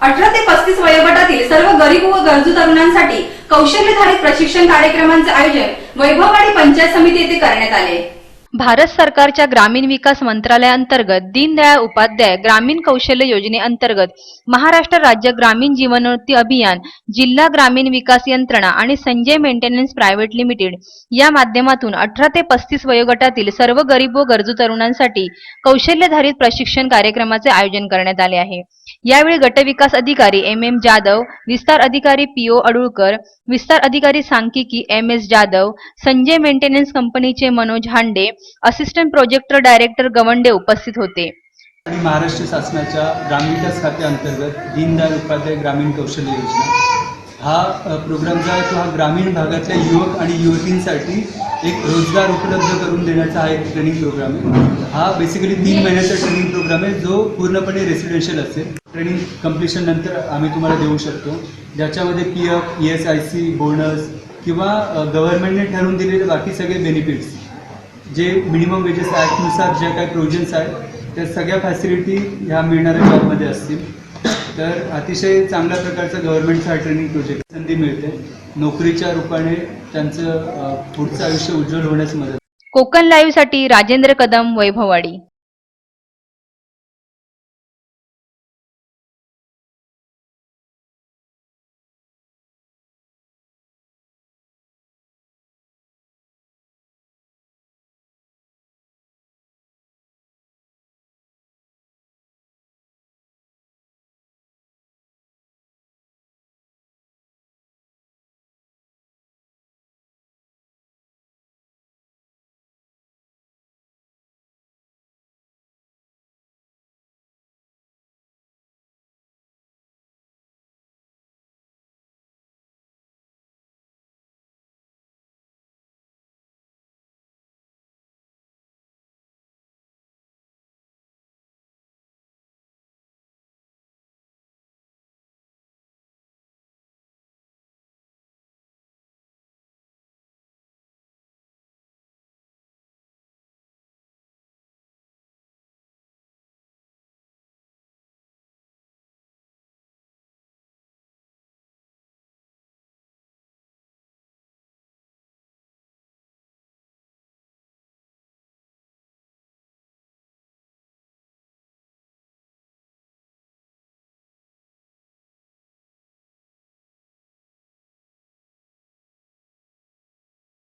अठरा ते पस्तीस वयोगटातील सर्व गरीब व गरजू तरुणांसाठी कौशल्यधारित प्रशिक्षण कार्यक्रमांचे आयोजन वैभववाडी पंचायत समिती येथे करण्यात आले. भारत सरकारच्या ग्रामीण विकास मंत्रालयाअंतर्गत दीनदयाळ उपाध्याय ग्रामीण कौशल्य योजनेअंतर्गत महाराष्ट्र राज्य ग्रामीण जीवनोन्नती अभियान जिल्हा ग्रामीण विकास यंत्रणा आणि संजय मेंटेनन्स प्रायव्हेट लिमिटेड या माध्यमातून अठरा ते पस्तीस वयोगटातील सर्व गरीब व गरजू तरुणांसाठी कौशल्यधारित प्रशिक्षण कार्यक्रमाचे आयोजन करण्यात आले आहे. यावेळी गटविकास अधिकारी एम एम जाधव विस्तार अधिकारी पी ओ अडुळकर विस्तार अधिकारी सांख्यिकी M S Jadhav Sanjay maintenance कंपनीचे Manoj Hande assistant projector director Gawande उपस्थित होते. आणि महाराष्ट्र शासनाच्या ग्रामीण विकास खात्याअंतर्गत दीनदयाळ उपाध्याय ग्रामीण कौशल्य योजना. हा प्रोग्राम जो आहे तो हा ग्रामीण भागातल्या युवक आणि युवतींसाठी एक रोजगार उपलब्ध करून देण्याचा हा एक ट्रेनिंग प्रोग्राम आहे. हा बेसिकली तीन महिन्याचा ट्रेनिंग प्रोग्राम आहे जो पूर्णपणे रेसिडेन्शियल असेल. ट्रेनिंग कम्प्लिशन नंतर आम्ही तुम्हाला देऊ शकतो. ज्याच्यामध्ये P F E S I C bonus किंवा गव्हर्नमेंटने ठरवून दिलेले बाकी सगळे बेनिफिट्स जे मिनिमम वेजेस ॲक्टनुसार ज्या काही प्रोविजन्स आहेत त्या सगळ्या फॅसिलिटी ह्या मिळणाऱ्या जॉबमध्ये असतील. तर अतिशय चांगल्या प्रकारचा गव्हर्नमेंटचा ट्रेनिंग प्रोजेक्ट संधी मिळते. नोकरीच्या रूपाने त्यांचं पुढचं आयुष्य उज्ज्वल होण्यास मदत कोकण लाईव्हसाठी राजेंद्र कदम वैभववाडी.